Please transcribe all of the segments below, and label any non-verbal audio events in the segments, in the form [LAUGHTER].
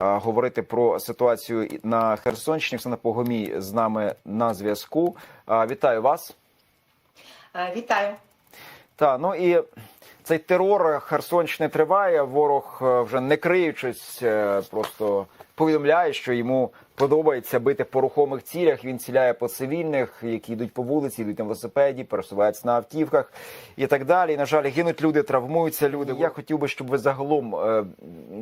говорити про ситуацію на Херсонщині. Оксана Погомій з нами на зв'язку. Вітаю вас. Е, Вітаю. Та ну і цей терор Херсонщини триває. Ворог е, вже не криючись, е, просто повідомляє, що йому подобається бити по рухомих цілях. Він ціляє по цивільних, які йдуть по вулиці, йдуть на велосипеді, пересуваються на автівках і так далі. І, на жаль, гинуть люди, травмуються люди. Я хотів би, щоб ви загалом е,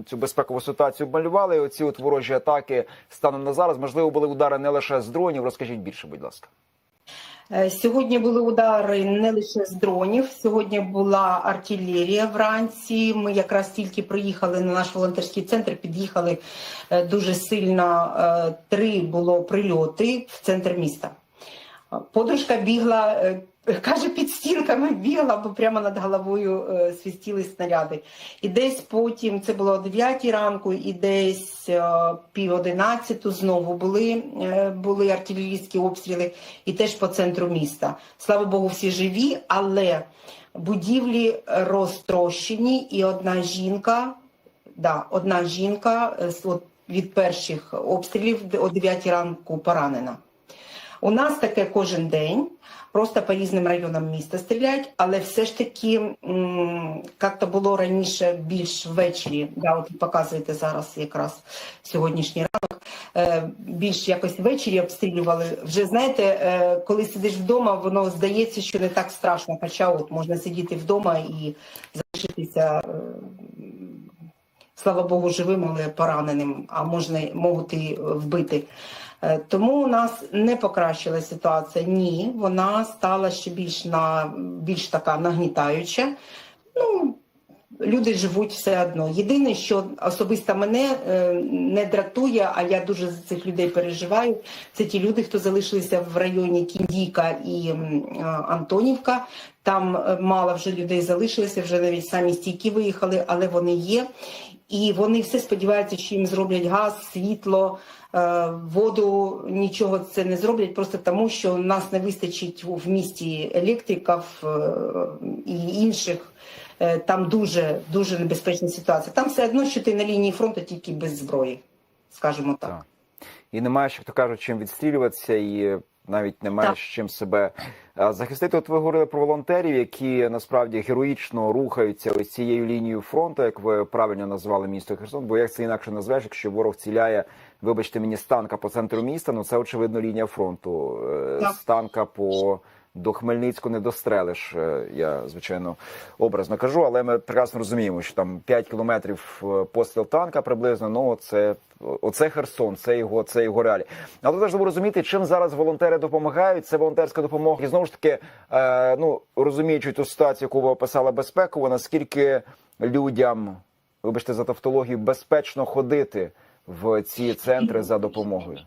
цю безпекову ситуацію малювали. Оці от ворожі атаки станом на зараз. Можливо, були удари не лише з дронів. Розкажіть більше, будь ласка. Е, Сьогодні були удари не лише з дронів. Сьогодні була артилерія вранці. Ми якраз тільки приїхали на наш волонтерський центр. Під'їхали е, дуже сильно. е, Три було прильоти в центр міста. Подружка бігла, каже, під стінками бігла, бо прямо над головою е, свістіли снаряди. І десь потім, це було о 9 ранку, і десь е, пів одинадцяту знову були, е, були артилерійські обстріли, і теж по центру міста. Слава Богу, всі живі, але будівлі розтрощені, і одна жінка, да, одна жінка от, від перших обстрілів о 9 ранку поранена. У нас таке кожен день, просто по різним районам міста стріляють, але все ж таки, як то було раніше, більш ввечері, да, от показуєте зараз якраз сьогоднішній ранок, е, більш якось ввечері обстрілювали. Вже знаєте, е, коли сидиш вдома, воно здається, що не так страшно, хоча от можна сидіти вдома і залишитися. е, Слава Богу, живим, але пораненим, а можна можуть і вбити. Е, Тому у нас не покращила ситуація. Ні, вона стала ще більш на більш така нагнітаюча. Ну, люди живуть все одно. Єдине, що особисто мене е, не дратує, а я дуже за цих людей переживаю. Це ті люди, хто залишилися в районі Кіндійка і е, Антонівка. Там мало вже людей залишилося, вже навіть самі стійки виїхали, але вони є. І вони все сподіваються, що їм зроблять газ, світло, воду. Нічого це не зроблять, просто тому, що у нас не вистачить в місті електриків е, і інших. Е, Там дуже дуже небезпечна ситуація. Там все одно, що ти на лінії фронту тільки без зброї, скажімо так. Так. І немає, як то кажуть, чим відстрілюватися, і навіть немає Так. з чим себе захистити. От ви говорили про волонтерів, які насправді героїчно рухаються ось цією лінією фронту, як ви правильно назвали місто Херсон. Бо як це інакше назвеш, якщо ворог ціляє, вибачте мені, станка по центру міста, ну це очевидно лінія фронту. станка Так. З по до Хмельницького не дострелиш. Е, Я звичайно образно кажу, але ми прекрасно розуміємо, що там 5 кілометрів е, постріл танка приблизно. Ну це оце Херсон, це його, це його реалі. Але важливо розуміти, чим зараз волонтери допомагають. Це волонтерська допомога. І знову ж таки, е, ну розуміючи ту ситуацію, яку ви описали безпеково, наскільки людям, вибачте за тавтологію, безпечно ходити в ці центри за допомогою.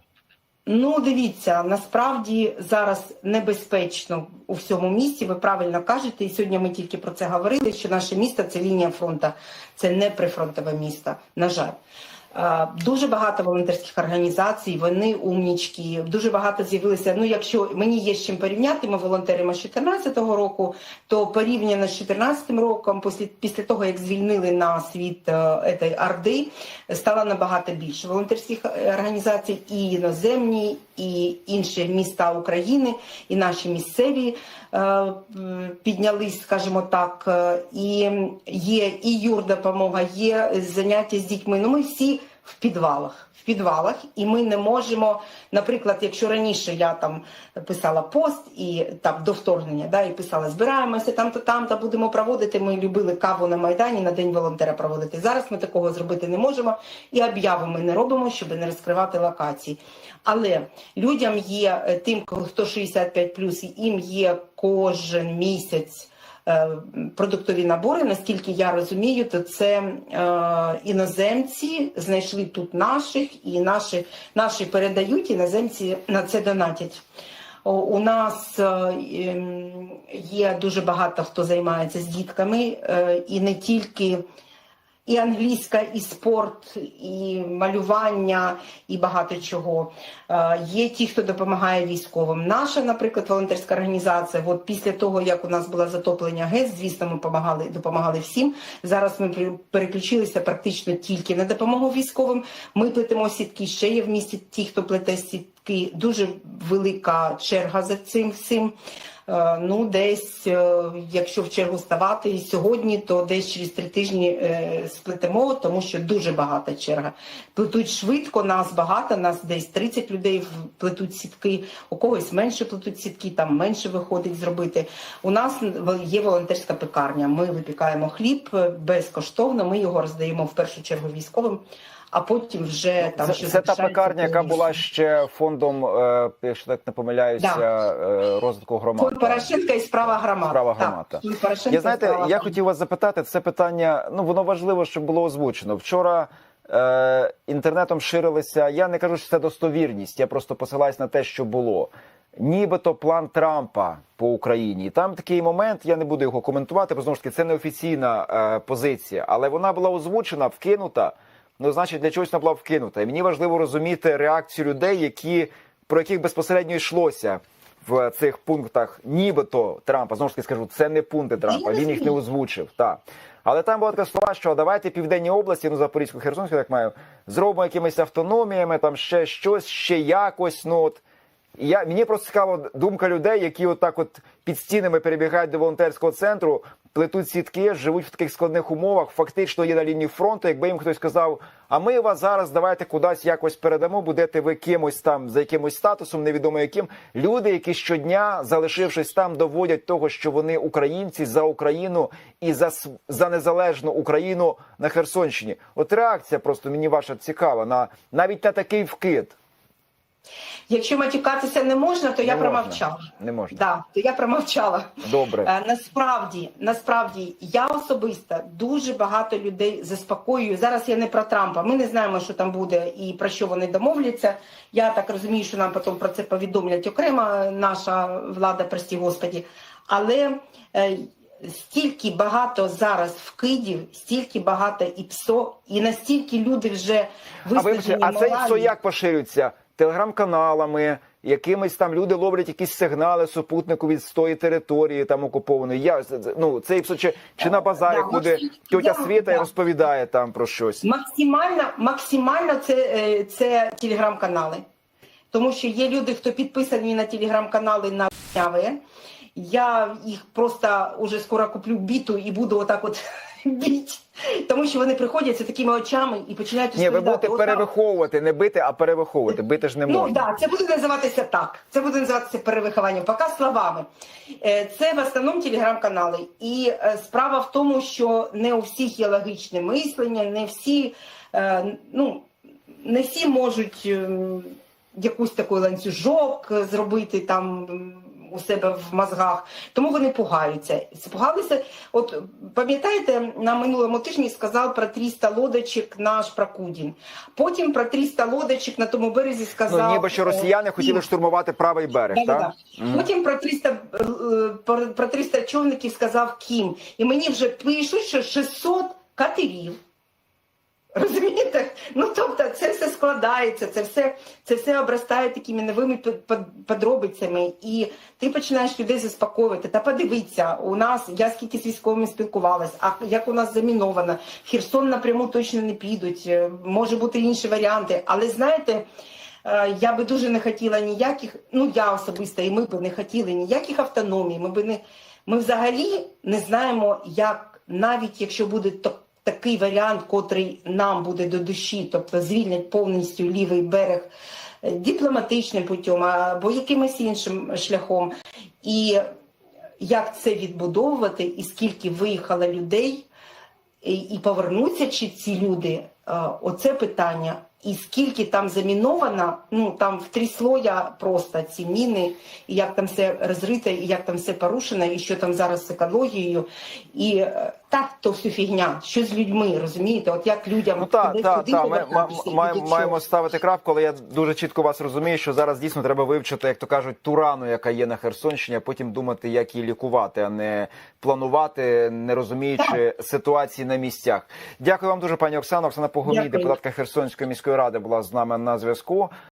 Ну, дивіться, насправді зараз небезпечно у всьому місті. Ви правильно кажете, і сьогодні ми тільки про це говорили. Що наше місто це лінія фронту, це не прифронтове місто. На жаль. Е, Дуже багато волонтерських організацій, вони умнічки, дуже багато з'явилися. Ну, якщо мені є з чим порівняти, ми волонтеримо з 2014 року, то порівняно з 2014 роком, після, після того як звільнили на світ е, этой Орди, стало набагато більше волонтерських е, організацій, і іноземні, і інші міста України, і наші місцеві піднялись, скажімо так, е, і є і юрдопомога, є заняття з дітьми. Ну, ми всі в підвалах. В підвалах, і ми не можемо, наприклад, якщо раніше я там писала пост і там до вторгнення, да, і писала, збираємося там-то, там-то будемо проводити. Ми любили каву на майдані на день волонтера проводити. Зараз ми такого зробити не можемо, і об'яви ми не робимо, щоб не розкривати локації. Але людям є е, тим, хто 65+, їм є кожен місяць. Е, Продуктові набори, наскільки я розумію, то це е, іноземці знайшли тут наших, і наші, наші передають, іноземці на це донатять. У нас е, ем, є дуже багато хто займається з дітками, і не тільки і англійська, і спорт, і малювання, і багато чого. Е, Є ті, хто допомагає військовим. Наша, наприклад, волонтерська організація. От після того, як у нас було затоплення ГЕС, звісно, ми допомагали, допомагали всім. Зараз ми переключилися практично тільки на допомогу військовим. Ми плетемо сітки. Ще є в місті ті, хто плете сітки. Дуже велика черга за цим всім. Е, Ну, десь, е, якщо в чергу ставати і сьогодні, то десь через три тижні е, сплетемо, тому що дуже багата черга. Плетуть швидко, нас багато, нас десь 30 людей плетуть сітки, у когось менше плетуть сітки, там менше виходить зробити. У нас є волонтерська пекарня. Ми випікаємо хліб безкоштовно. Ми його роздаємо в першу чергу військовим, а потім вже там Це, що це та пекарня, яка була ще фондом, е, якщо так не помиляюся, е, розвитку громад. Фонд Порошенка і справа громад. Справа громад, Я знаєте, справа я громад. хотів вас запитати, це питання, ну воно важливо, щоб було озвучено. Вчора е, інтернетом ширилися. Я не кажу, що це достовірність, я просто посилаюсь на те, що було. Нібито план Трампа по Україні. І там такий момент, я не буду його коментувати, бо знову ж таки це неофіційна е, позиція, але вона була озвучена, вкинута. Ну, значить, для чогось вона була вкинута. І мені важливо розуміти реакцію людей, які про яких безпосередньо йшлося в цих пунктах, нібито Трампа. Знову ж таки скажу, це не пункти Трампа. Він їх не озвучив. Так. Але там була така слова, що давайте південні області, ну Запорізьку, Херсонську, так маю, зробимо якимись автономіями, там ще щось, ще якось. Ну от я мені просто цікаво думка людей, які отак, от під стінами перебігають до волонтерського центру, плетуть сітки, живуть в таких складних умовах, фактично є на лінії фронту. Якби їм хтось сказав, а ми вас зараз давайте кудись якось передамо, будете ви кимось там за якимось статусом, невідомо яким. Люди, які щодня, залишившись там, доводять того, що вони українці за Україну і за за незалежну Україну на Херсонщині. От реакція просто мені ваша цікава на навіть на такий вкид. Якщо матюкатися не можна, то я Не промовчала. Не можна. Да, то я промовчала. Добре. Е, Насправді, насправді, я особисто дуже багато людей заспокоюю. Зараз я не про Трампа. Ми не знаємо, що там буде і про що вони домовляться. Я так розумію, що нам потім про це повідомлять окремо наша влада, прості господі. Але е, стільки багато зараз вкидів, стільки багато і ПСО, і настільки люди вже А вибачте, виснажені а це. ПСО як поширюється? Телеграм-каналами, якимись там люди ловлять якісь сигнали супутнику від тої території там окупованої. Я ну це чи, чи на базарі Да, ходить Максим, тьотя Світа і да. розповідає там про щось. Максимально, максимально це, е, це телеграм-канали. Тому що є люди, хто підписані на телеграм-канали на ВВ. Я їх просто уже скоро куплю біту і буду отак от [LAUGHS] біть. Тому що вони приходять з такими очами і починають Ні, ви будете «Отак». перевиховувати, не бити, а перевиховувати. Бити ж не Ну можна. да, це буде називатися так. Це буде називатися перевихованням. Поки словами. Е, Це в основному телеграм-канали. І е, справа в тому, що не у всіх є логічне мислення, не всі, е, ну, не всі можуть ем, якусь такий ланцюжок зробити там. У себе в мозгах, тому вони пугаються. Спугалися. От пам'ятаєте, на минулому тижні сказав про 300 лодочок наш Прокудін. Потім про 300 лодочок на тому березі сказав. Ну ніби що е, росіяни хотіли штурмувати правий берег, Да-да-да. так? Мгм. Потім про 300, е, про 300 човників сказав Кім. І мені вже пишуть, що 600 катерів. Розумієте? Ну тобто це все складається, це все, це все обростає такими новими под- под- подробицями. І ти починаєш людей заспокоювати. Та подивіться, у нас я скільки з військовими спілкувалась, а як у нас заміновано, Херсон напряму точно не підуть. е, Може бути інші варіанти. Але знаєте. Е, Я би дуже не хотіла ніяких, ну я особисто, і ми би не хотіли ніяких автономій. Ми би не ми взагалі не знаємо, як навіть якщо буде то- такий варіант, котрий нам буде до душі, тобто звільнять повністю лівий берег е, дипломатичним путем або якимось іншим шляхом. І як це відбудовувати, і скільки виїхало людей, і, повернуться чи ці люди, е, оце питання. І скільки там заміновано, ну там в три слоя просто ці міни, і як там все розрите, і як там все порушено, і що там зараз з екологією. І е, та то все фігня. Що з людьми, розумієте? От як людям Ну так, куди- так, куди так. Ми ма- маємо, маємо ставити крапку, але я дуже чітко вас розумію, що зараз дійсно треба вивчити, як то кажуть, ту рану, яка є на Херсонщині, а потім думати, як її лікувати, а не планувати, не розуміючи ситуації на місцях. Дякую вам дуже, пані Оксано. Оксана Погомій, депутатка Херсонської міської ради, була з нами на зв'язку.